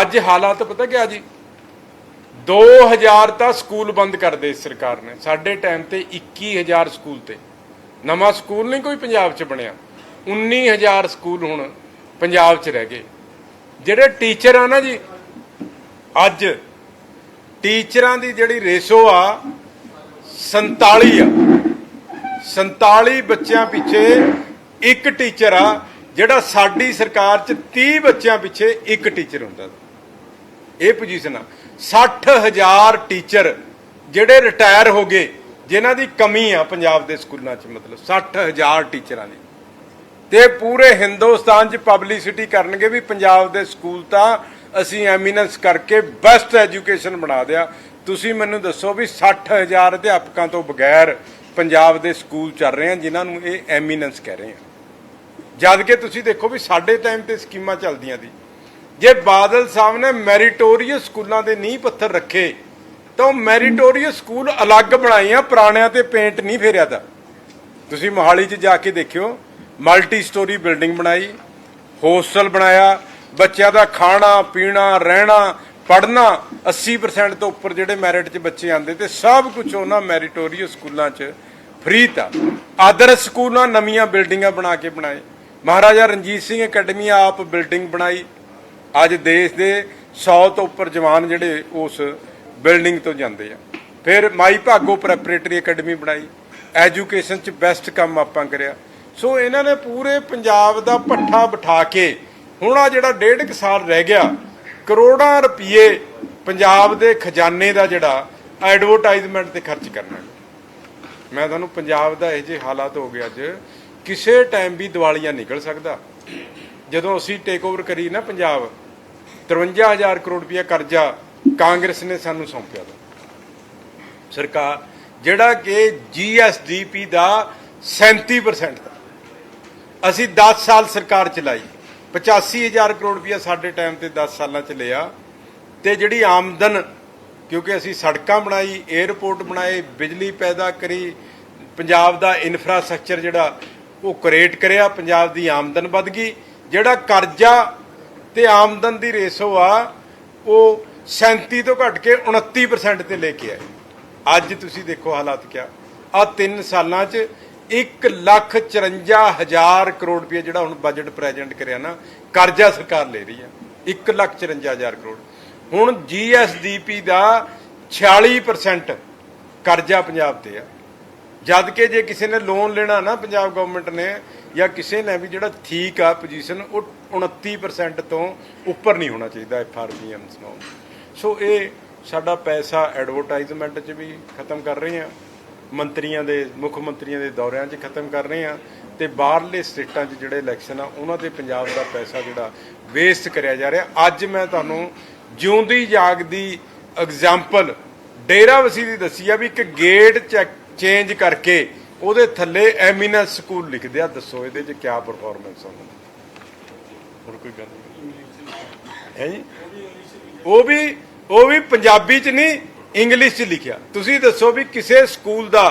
ਅੱਜ ਹਾਲਾਤ ਪਤਾ ਕਿਆ ਜੀ? 2000 ਤਾਂ ਸਕੂਲ ਬੰਦ ਕਰਦੇ ਸਰਕਾਰ ਨੇ। ਸਾਡੇ ਟਾਈਮ ਤੇ 21000 ਸਕੂਲ ਤੇ। ਨਵਾਂ ਸਕੂਲ ਨਹੀਂ ਕੋਈ ਪੰਜਾਬ 'ਚ ਬਣਿਆ। 19000 ਸਕੂਲ ਹੁਣ ਪੰਜਾਬ 'ਚ ਰਹਿ ਗਏ। ਜਿਹੜੇ ਟੀਚਰ ਆ ਨਾ ਜੀ, ਅੱਜ ਟੀਚਰਾਂ ਦੀ ਜਿਹੜੀ ਰੇਸ਼ੋ ਆ 47 ਆ। 47 ਬੱਚਿਆਂ ਪਿੱਛੇ ਇੱਕ ਟੀਚਰ ਆ, ਜਿਹੜਾ ਸਾਡੀ ਸਰਕਾਰ 'ਚ 30 ਬੱਚਿਆਂ ਪਿੱਛੇ ਇੱਕ ਟੀਚਰ ਹੁੰਦਾ। ਇਹ ਪੋਜੀਸ਼ਨ ਆ। 60000 ਟੀਚਰ ਜਿਹੜੇ ਰਿਟਾਇਰ ਹੋ ਗਏ, ਜਿਨ੍ਹਾਂ ਦੀ ਕਮੀ ਆ ਪੰਜਾਬ ਦੇ ਸਕੂਲਾਂ 'ਚ, ਮਤਲਬ 60000 ਟੀਚਰਾਂ ਦੀ। ਤੇ ਪੂਰੇ ਹਿੰਦੁਸਤਾਨ 'ਚ ਪਬਲਿਸਿਟੀ ਕਰਨਗੇ ਵੀ ਪੰਜਾਬ ਦੇ ਸਕੂਲ ਤਾਂ ਅਸੀਂ ਐਮੀਨੈਂਸ ਕਰਕੇ ਬੈਸਟ ਐਜੂਕੇਸ਼ਨ ਬਣਾ ਦਿਆ। ਤੁਸੀਂ ਮੈਨੂੰ ਦੱਸੋ ਵੀ 60000 ਅਧਿਆਪਕਾਂ ਤੋਂ ਬਗੈਰ ਪੰਜਾਬ ਦੇ ਸਕੂਲ ਚੱਲ ਰਹੇ ਆ, ਜਿਨ੍ਹਾਂ ਨੂੰ ਇਹ ਐਮੀਨੈਂਸ ਕਹਿ ਰਹੇ ਆ। ਜਦ ਕਿ ਤੁਸੀਂ ਦੇਖੋ ਵੀ ਸਾਡੇ ਟਾਈਮ ਤੇ ਸਕੀਮਾਂ ਚੱਲਦੀਆਂ ਸੀ। ਜੇ ਬਾਦਲ ਸਾਹਿਬ ਨੇ ਮੈਰੀਟੋਰੀਅਸ ਸਕੂਲਾਂ ਦੇ ਨੀਂਹ ਪੱਥਰ ਰੱਖੇ, ਤਾਂ ਉਹ ਮੈਰੀਟੋਰੀਅਸ ਸਕੂਲ ਅਲੱਗ ਬਣਾਏ ਆ ਪੁਰਾਣਿਆਂ ਤੇ ਪੇਂਟ ਨਹੀਂ ਫੇਰਿਆ ਤਾਂ। ਤੁਸੀਂ ਮੋਹਾਲੀ 'ਚ ਜਾ ਕੇ ਦੇਖਿਓ ਮਲਟੀ ਸਟੋਰੀ ਬਿਲਡਿੰਗ ਬਣਾਈ ਹੋਸਟਲ ਬਣਾਇਆ, ਬੱਚਿਆਂ ਦਾ ਖਾਣਾ, ਪੀਣਾ, ਰਹਿਣਾ, ਪੜ੍ਹਨਾ 80% ਤੋਂ ਉੱਪਰ ਜਿਹੜੇ ਮੈਰਿਟ 'ਚ ਬੱਚੇ ਆਂਦੇ ਤੇ ਸਭ ਕੁਝ ਉਹਨਾਂ ਮੈਰੀਟੋਰੀਅਸ ਸਕੂਲਾਂ 'ਚ ਫ੍ਰੀ ਤਾ। ਆਦਰਸ਼ ਸਕੂਲਾਂ ਨਵੀਆਂ ਬਿਲਡਿੰਗਾਂ ਬਣਾ ਕੇ ਬਣਾਏ। ਮਹਾਰਾਜਾ ਰਣਜੀਤ ਸਿੰਘ ਅਕੈਡਮੀ ਆਪ ਬਿਲਡਿੰਗ ਬਣਾਈ। ਅੱਜ ਦੇਸ਼ ਦੇ 100 ਤੋਂ ਉੱਪਰ ਜਵਾਨ ਜਿਹੜੇ ਉਸ ਬਿਲਡਿੰਗ ਤੋਂ ਜਾਂਦੇ ਆ। ਫਿਰ ਮਾਈ ਭਾਗੋ ਪ੍ਰੈਪਰੇਟਰੀ ਅਕੈਡਮੀ ਬਣਾਈ, ਐਜੂਕੇਸ਼ਨ 'ਚ ਬੈਸਟ ਕੰਮ ਆਪਾਂ ਕਰਿਆ। ਸੋ ਇਹਨਾਂ ਨੇ ਪੂਰੇ ਪੰਜਾਬ ਦਾ ਪੱਠਾ ਬਿਠਾ ਕੇ ਹੁਣ ਆ ਜਿਹੜਾ ਡੇਢ ਕੁ ਸਾਲ ਰਹਿ ਗਿਆ, ਕਰੋੜਾਂ ਰੁਪਏ ਪੰਜਾਬ ਦੇ ਖਜ਼ਾਨੇ ਦਾ ਜਿਹੜਾ ਐਡਵਰਟਾਈਜ਼ਮੈਂਟ ਤੇ ਖਰਚ ਕਰਨਾ ਮੈਂ ਤੁਹਾਨੂੰ ਪੰਜਾਬ ਦਾ ਇਹ ਜੇ ਹਾਲਾਤ ਹੋ ਗਿਆ ਅੱਜ, ਕਿਸੇ ਟਾਈਮ ਵੀ ਦੀਵਾਲੀਆ ਨਿਕਲ ਸਕਦਾ। ਜਦੋਂ ਅਸੀਂ ਟੇਕ ਓਵਰ ਕਰੀ ਨਾ ਪੰਜਾਬ 53000 ਕਰੋੜ ਰੁਪਇਆ ਕਰਜ਼ਾ ਕਾਂਗਰਸ ਨੇ ਸਾਨੂੰ ਸੌਂਪਿਆ ਸਰਕਾਰ, ਜਿਹੜਾ ਕਿ ਜੀਐਸਡੀਪੀ ਦਾ 37% ਦਾ। ਅਸੀਂ 10 ਸਾਲ ਸਰਕਾਰ ਚਲਾਈ। 85000 ਕਰੋੜ ਰੁਪਇਆ ਸਾਡੇ ਟਾਈਮ ਤੇ 10 ਸਾਲਾਂ ਚ ਲਿਆ। ਤੇ ਜਿਹੜੀ ਆਮਦਨ, ਕਿਉਂਕਿ ਅਸੀਂ ਸੜਕਾਂ ਬਣਾਈ 에ਅਰਪੋਰਟ ਬਣਾਏ, ਬਿਜਲੀ ਪੈਦਾ ਕਰੀ, ਪੰਜਾਬ ਦਾ ਇਨਫਰਾਸਟ੍ਰਕਚਰ ਜਿਹੜਾ ਉਹ ਕ੍ਰੀਏਟ ਕਰਿਆ, ਪੰਜਾਬ ਦੀ ਆਮਦਨ ਵੱਧ ਗਈ। ਜਿਹੜਾ ਕਰਜ਼ਾ ਤੇ ਆਮਦਨ ਦੀ ਰੇਸ਼ੋ ਆ, ਉਹ 37 ਤੋਂ ਘਟ ਕੇ 29% ਤੇ ਲੈ ਕੇ ਆਏ। ਅੱਜ ਤੁਸੀਂ ਦੇਖੋ ਹਾਲਾਤ ਕਿਆ। ਆ 3 ਸਾਲਾਂ 'ਚ 1 ਲੱਖ 54 ਹਜ਼ਾਰ ਕਰੋੜ ਰੁਪਏ ਜਿਹੜਾ ਹੁਣ ਬਜਟ ਪ੍ਰੈਜ਼ੈਂਟ ਕਰਿਆ ਨਾ, ਕਰਜ਼ਾ ਸਰਕਾਰ ਲੈ ਰਹੀ ਆ। 1 ਲੱਖ 54 ਹਜ਼ਾਰ ਕਰੋੜ। ਹੁਣ ਜੀਐਸਡੀਪੀ ਦਾ 46% ਕਰਜ਼ਾ ਪੰਜਾਬ ਤੇ ਆ। ਜਦ ਕਿ ਜੇ ਕਿਸੇ ਨੇ ਲੋਨ ਲੈਣਾ ਨਾ ਪੰਜਾਬ ਗਵਰਨਮੈਂਟ ਨੇ, ਜਾਂ ਕਿਸੇ ਨੇ ਵੀ ਜਿਹੜਾ ਠੀਕ ਆ ਪੋਜੀਸ਼ਨ ਉਹ 29% ਤੋਂ ਉੱਪਰ ਨਹੀਂ ਹੋਣਾ ਚਾਹੀਦਾ ਐਫਆਰਬੀਐਮਸ ਨੂੰ। ਸੋ ਇਹ ਸਾਡਾ ਪੈਸਾ ਐਡਵਰਟਾਈਜ਼ਮੈਂਟ 'ਚ ਵੀ ਖਤਮ ਕਰ ਰਹੇ ਆ, ਮੰਤਰੀਆਂ ਦੇ, ਮੁੱਖ ਮੰਤਰੀਆਂ ਦੇ ਦੌਰਿਆਂ 'ਚ ਖਤਮ ਕਰ ਰਹੇ ਆ, ਤੇ ਬਾਹਰਲੇ ਸਟੇਟਾਂ 'ਚ ਜਿਹੜੇ ਇਲੈਕਸ਼ਨ ਆ, ਉਹਨਾਂ ਤੇ ਪੰਜਾਬ ਦਾ ਪੈਸਾ ਜਿਹੜਾ ਵੇਸਟ ਕਰਿਆ ਜਾ ਰਿਹਾ। ਅੱਜ ਮੈਂ ਤੁਹਾਨੂੰ ਜਿਉਂਦੀ ਜਾਗਦੀ ਐਗਜ਼ਾਮਪਲ ਡੇਰਾਵਸੀ ਦੀ ਦੱਸੀ ਆ ਵੀ ਇੱਕ ਗੇਟ ਚੈੱਕ ਚੇਂਜ ਕਰਕੇ ਉਹਦੇ ਥੱਲੇ ਐਮੀਨੈਂਸ ਸਕੂਲ ਲਿਖਦੇ ਆ ਦੱਸੋ ਇਹਦੇ 'ਚ ਕਿਆ ਪਰਫਾਰਮੈਂਸ ਹੋਣੀ ਹੋਰ ਕੋਈ ਗੱਲ ਹੈ ਜੀ? ਉਹ ਵੀ ਉਹ ਵੀ ਪੰਜਾਬੀ 'ਚ ਨਹੀਂ ਇੰਗਲਿਸ਼ 'ਚ ਲਿਖਿਆ। ਤੁਸੀਂ ਦੱਸੋ ਵੀ ਕਿਸੇ ਸਕੂਲ ਦਾ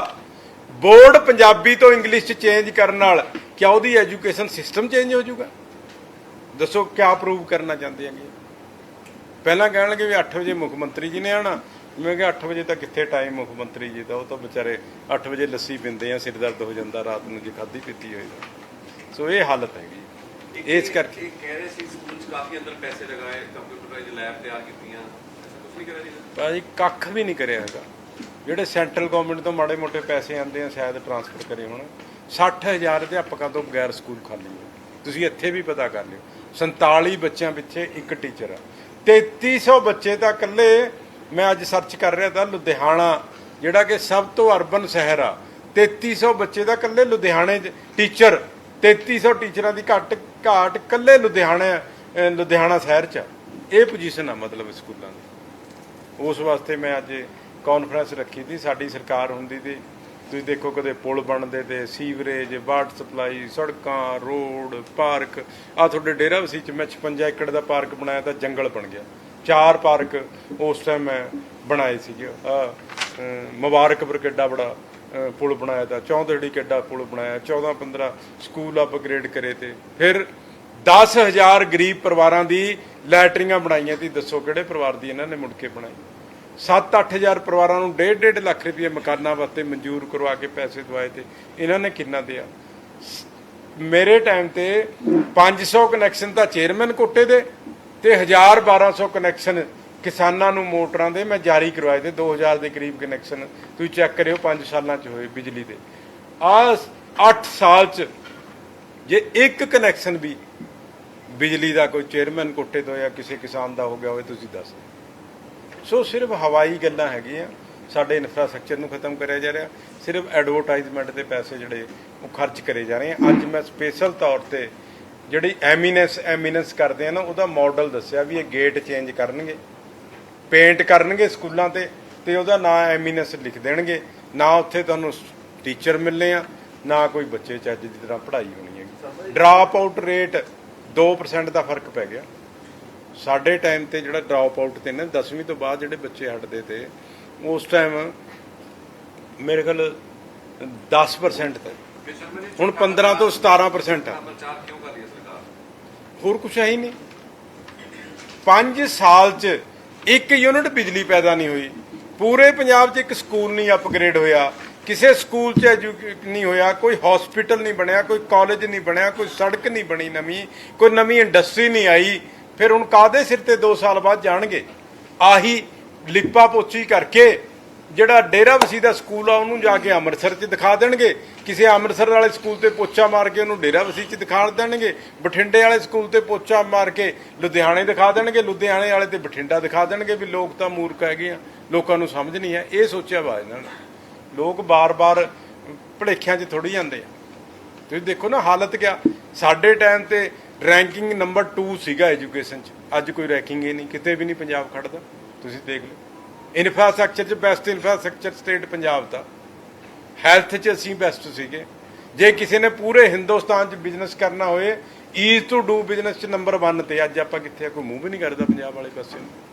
ਬੋਰਡ ਪੰਜਾਬੀ ਤੋਂ ਇੰਗਲਿਸ਼ 'ਚ ਚੇਂਜ ਕਰਨ ਨਾਲ ਕਿਆ ਉਹਦੀ ਐਜੂਕੇਸ਼ਨ ਸਿਸਟਮ ਚੇਂਜ ਹੋ ਜਾਊਗਾ? ਦੱਸੋ ਕਿਆ ਪ੍ਰੂਵ ਕਰਨਾ ਚਾਹੁੰਦੇ ਹੈਗੇ? ਪਹਿਲਾਂ ਕਹਿਣਗੇ ਵੀ 8 ਵਜੇ ਮੁੱਖ ਮੰਤਰੀ ਜੀ ਨੇ ਆਣਾ ਮੈਂ ਕਿਹਾ 8 ਵਜੇ ਤਾਂ ਕਿੱਥੇ ਟਾਈਮ ਮੁੱਖ ਮੰਤਰੀ ਜੀ ਦਾ? ਉਹ ਤਾਂ ਵਿਚਾਰੇ 8 ਵਜੇ ਲੱਸੀ ਪੀਂਦੇ ਆ ਸਿਰ ਦਰਦ ਹੋ ਜਾਂਦਾ ਰਾਤ ਨੂੰ ਜੇ ਖਾਧੀ ਪੀਤੀ ਹੋਈ ਤਾਂ। ਸੋ ਇਹ ਹਾਲਤ ਹੈਗੀ। ਇਸ ਕਰਕੇ ਕਹਿ ਰਹੇ ਸੀ ਸਕੂਲ 'ਚ ਕਾਫੀ ਅੰਦਰ ਪੈਸੇ ਲਗਾਏ ਕੰਪਿਊਟਰਾਈਜ਼ ਲੈਬ ਤਿਆਰ ਕੀਤੀਆਂ। ਕੁਝ ਨਹੀਂ ਕਰਿਆ ਜੀ? ਭਾਜੀ ਕੱਖ ਵੀ ਨਹੀਂ ਕਰਿਆ ਹੈਗਾ। ਜਿਹੜੇ ਸੈਂਟਰਲ ਗਵਰਨਮੈਂਟ ਤੋਂ ਮਾੜੇ ਮੋਟੇ ਪੈਸੇ ਆਉਂਦੇ ਆ ਸ਼ਾਇਦ ਟ੍ਰਾਂਸਫਰ ਕਰੇ ਹੋਣ। 60000 ਅਧਿਆਪਕਾਂ ਤੋਂ ਬਗੈਰ ਸਕੂਲ ਖਾਲੀ ਹੈ ਤੁਸੀਂ ਇੱਥੇ ਵੀ ਪਤਾ ਕਰ ਲਿਓ। 47 ਬੱਚਿਆਂ ਪਿੱਛੇ ਇੱਕ ਟੀਚਰ ਆ। 3300 ਬੱਚੇ ਤਾਂ ਇਕੱਲੇ ਮੈਂ ਅੱਜ ਸਰਚ ਕਰ ਰਿਹਾ ਤਾਂ ਲੁਧਿਆਣਾ, ਜਿਹੜਾ ਕਿ ਸਭ ਤੋਂ ਅਰਬਨ ਸ਼ਹਿਰ ਆ। 3300 ਬੱਚੇ ਦਾ ਇਕੱਲੇ ਲੁਧਿਆਣੇ 'ਚ ਟੀਚਰ 3300 ਟੀਚਰਾਂ ਦੀ ਘੱਟ, ਘਾਟ ਇਕੱਲੇ ਲੁਧਿਆਣੇ ਲੁਧਿਆਣਾ ਸ਼ਹਿਰ 'ਚ ਆ। ਇਹ ਪੋਜੀਸ਼ਨ ਆ ਮਤਲਬ ਸਕੂਲਾਂ ਦੀ। ਉਸ ਵਾਸਤੇ ਮੈਂ ਅੱਜ ਕਾਨਫਰੰਸ ਰੱਖੀ ਸੀ ਸਾਡੀ ਸਰਕਾਰ ਹੁੰਦੀ ਤੇ ਤੁਸੀਂ ਦੇਖੋ ਕਦੇ ਪੁਲ ਬਣਦੇ ਤੇ ਸੀਵਰੇਜ ਵਾਟਰ ਸਪਲਾਈ ਸੜਕਾਂ ਰੋਡ ਪਾਰਕ ਆ ਤੁਹਾਡੇ ਡੇਰਾ ਵਸੀ ਚ ਮੈਂ 56 ਏਕੜ ਦਾ ਪਾਰਕ ਬਣਾਇਆ ਤਾਂ ਜੰਗਲ ਬਣ ਗਿਆ। ਚਾਰ ਪਾਰਕ ਉਸ ਟਾਈਮ ਮੈਂ ਬਣਾਏ ਸੀਗੇ। ਆ ਮੁਬਾਰਕਪੁਰ ਕਿੱਡਾ ਬੜਾ ਪੁਲ ਬਣਾਇਆ ਤਾਂ ਚੌਂਦੜੀ ਕਿੱਡਾ ਪੁਲ ਬਣਾਇਆ 14 15 ਸਕੂਲ ਅਪਗ੍ਰੇਡ ਕਰੇ ਤੇ। ਫਿਰ 10000 ਗਰੀਬ ਪਰਿਵਾਰਾਂ ਦੀ ਲੈਟਰੀਆਂ ਬਣਾਈਆਂ ਤੀ, ਦੱਸੋ ਕਿਹੜੇ ਪਰਿਵਾਰ ਦੀ ਇਹਨਾਂ ਨੇ ਮੁੜ ਕੇ ਬਣਾਈ? 7-8000 ਪਰਿਵਾਰਾਂ ਨੂੰ 1.5 ਲੱਖ ਰੁਪਏ ਮਕਾਨਾਂ ਵਾਸਤੇ ਮਨਜ਼ੂਰ ਕਰਵਾ ਕੇ ਪੈਸੇ ਦਵਾਏ ਤੇ ਇਹਨਾਂ ਨੇ ਕਿੰਨਾ ਦਿਆ? ਮੇਰੇ ਟਾਈਮ ਤੇ 500 ਕਨੈਕਸ਼ਨ ਤਾਂ ਚੇਅਰਮੈਨ ਕੋਟੇ ਦੇ ਤੇ 1000 1200 ਕਨੈਕਸ਼ਨ ਕਿਸਾਨਾਂ ਨੂੰ ਮੋਟਰਾਂ ਦੇ, ਮੈਂ ਜਾਰੀ ਕਰਵਾਏ ਤੇ 2000 ਦੇ ਕਰੀਬ ਕਨੈਕਸ਼ਨ ਤੁਸੀਂ ਚੈੱਕ ਕਰਿਓ 5 ਸਾਲਾਂ ਚ ਹੋਏ ਬਿਜਲੀ ਦੇ ਆ 8 ਸਾਲ ਚ ਜੇ ਇੱਕ ਕਨੈਕਸ਼ਨ ਵੀ ਬਿਜਲੀ ਦਾ ਕੋਈ ਚੇਅਰਮੈਨ ਕੋਟੇ ਤੋਂ ਜਾਂ ਕਿਸੇ ਕਿਸਾਨ ਦਾ ਹੋ ਗਿਆ ਹੋਵੇ, ਤੁਸੀਂ ਦੱਸ ਦਿਓ। ਸੋ ਸਿਰਫ ਹਵਾਈ ਗੱਲਾਂ ਹੈਗੀਆਂ, ਸਾਡੇ ਇਨਫਰਾਸਟ੍ਰਕਚਰ ਨੂੰ ਖਤਮ ਕਰਿਆ ਜਾ ਰਿਹਾ, ਸਿਰਫ ਐਡਵਰਟਾਈਜ਼ਮੈਂਟ ਦੇ ਪੈਸੇ ਜਿਹੜੇ ਉਹ ਖਰਚ ਕਰੇ ਜਾ ਰਹੇ ਆ ਅੱਜ ਮੈਂ ਸਪੈਸ਼ਲ ਤੌਰ ਤੇ ਜਿਹੜੀ ਐਮੀਨੈਂਸ ਐਮੀਨੈਂਸ ਕਰਦੇ ਆ ਨਾ, ਉਹਦਾ ਮਾਡਲ ਦੱਸਿਆ ਵੀ ਇਹ ਗੇਟ ਚੇਂਜ ਕਰਨਗੇ। ਪੇਂਟ ਕਰਨਗੇ ਸਕੂਲਾਂ ਤੇ ਤੇ ਉਹਦਾ ਨਾਂ ਐਮੀਨੈਂਸ ਲਿਖ ਦੇਣਗੇ। ਨਾ ਉੱਥੇ ਤੁਹਾਨੂੰ ਟੀਚਰ ਮਿਲਨੇ ਆ, ਨਾ ਕੋਈ ਬੱਚੇ ਚੱਜ ਦੀ ਤਰ੍ਹਾਂ ਪੜ੍ਹਾਈ ਹੋਣੀ ਹੈਗੀ। ਡਰਾਪ ਆਊਟ ਰੇਟ 2% ਦਾ ਫ਼ਰਕ ਪੈ ਗਿਆ। ਸਾਡੇ ਟਾਈਮ ਤੇ ਜਿਹੜਾ ਡਰਾਪ ਆਊਟ ਤੇ ਨਾ 10ਵੀਂ ਤੋਂ ਬਾਅਦ ਜਿਹੜੇ ਬੱਚੇ ਹਟਦੇ ਤੇ, ਉਸ ਟਾਈਮ ਮੇਰੇ ਖਿਆਲ 10% ਤੇ। ਹੁਣ 15 ਤੋਂ 17% ਆ ਪ੍ਰਚਾਰ ਕਿਉਂ ਕਰ ਰਹੀ ਹੈ ਸਰਕਾਰ ਹੋਰ ਕੁਝ ਹੈ ਹੀ ਨਹੀਂ। 5 ਸਾਲ 'ਚ ਇੱਕ ਯੂਨਿਟ ਬਿਜਲੀ ਪੈਦਾ ਨਹੀਂ ਹੋਈ। ਪੂਰੇ ਪੰਜਾਬ 'ਚ ਇੱਕ ਸਕੂਲ ਨਹੀਂ ਅਪਗ੍ਰੇਡ ਹੋਇਆ। ਕਿਸੇ ਸਕੂਲ 'ਚ ਐਜੂਕੇਟ ਨਹੀਂ ਹੋਇਆ। ਕੋਈ ਹਸਪੀਟਲ ਨਹੀਂ ਬਣਿਆ, ਕੋਈ ਕਾਲਜ ਨਹੀਂ ਬਣਿਆ, ਕੋਈ ਸੜਕ ਨਹੀਂ ਬਣੀ ਨਵੀਂ, ਕੋਈ ਨਵੀਂ ਇੰਡਸਟਰੀ ਨਹੀਂ ਆਈ। ਫਿਰ ਹੁਣ ਕਾਦੇ ਸਿਰ ਤੇ 2 ਸਾਲ ਬਾਅਦ ਜਾਣਗੇ? ਆਹੀ ਲਿਪਾ ਪੋਚੀ ਕਰਕੇ ਜਿਹੜਾ ਡੇਰਾ ਵਸੀ ਦਾ ਸਕੂਲ ਆ, ਉਹਨੂੰ ਜਾ ਕੇ ਅੰਮ੍ਰਿਤਸਰ 'ਚ ਦਿਖਾ ਦੇਣਗੇ। ਕਿਸੇ ਅੰਮ੍ਰਿਤਸਰ ਵਾਲੇ ਸਕੂਲ ਤੇ ਪੋਚਾ ਮਾਰ ਕੇ ਉਹਨੂੰ ਡੇਰਾ ਵਸੀ 'ਚ ਦਿਖਾ ਦੇਣਗੇ। ਬਠਿੰਡੇ ਵਾਲੇ ਸਕੂਲ ਤੇ ਪੋਚਾ ਮਾਰ ਕੇ ਲੁਧਿਆਣੇ ਦਿਖਾ ਦੇਣਗੇ। ਲੁਧਿਆਣੇ ਵਾਲੇ ਤੇ ਬਠਿੰਡਾ ਦਿਖਾ ਦੇਣਗੇ ਵੀ ਲੋਕ ਤਾਂ ਮੂਰਖ ਹੈਗੇ ਆ। ਲੋਕਾਂ ਨੂੰ ਸਮਝ ਨਹੀਂ ਹੈ ਇਹ ਸੋਚਿਆ ਵਾ ਇਹਨਾਂ ਨੇ। ਲੋਕ ਬਾਰ-ਬਾਰ ਭਲੇਖਿਆਂ 'ਚ ਥੋੜੀ ਜਾਂਦੇ ਆ। ਤੁਸੀਂ ਦੇਖੋ ਨਾ ਹਾਲਤ ਕਿਆ। ਸਾਡੇ ਟਾਈਮ ਤੇ ਰੈਂਕਿੰਗ ਨੰਬਰ 2 ਸੀਗਾ ਐਜੂਕੇਸ਼ਨ 'ਚ। ਅੱਜ ਕੋਈ ਰੈਂਕਿੰਗ ਹੀ ਨਹੀਂ। ਕਿਤੇ ਵੀ ਨਹੀਂ ਪੰਜਾਬ ਖੜਦਾ। ਤੁਸੀਂ ਦੇਖ ਲਓ। ਇਨਫਰਾਸਟ੍ਰਕਚਰ 'ਚ ਬੈਸਟ ਇਨਫਰਾਸਟ੍ਰਕਚਰ ਸਟੇਟ ਪੰਜਾਬ ਦਾ। ਹੈਲਥ 'ਚ ਅਸੀਂ ਬੈਸਟ ਸੀਗੇ। ਜੇ ਕਿਸੇ ਨੇ ਪੂਰੇ ਹਿੰਦੁਸਤਾਨ 'ਚ ਬਿਜ਼ਨਸ ਕਰਨਾ ਹੋਏ ਈਜ਼ ਟੂ ਡੂ ਬਿਜ਼ਨਸ 'ਚ ਨੰਬਰ 1 ਤੇ। ਅੱਜ ਆਪਾਂ ਕਿੱਥੇ ਆ, ਕੋਈ ਮੂੰਹ ਵੀ ਨਹੀਂ ਕਰਦਾ ਪੰਜਾਬ ਵਾਲੇ ਪਾਸੇ ਨੂੰ।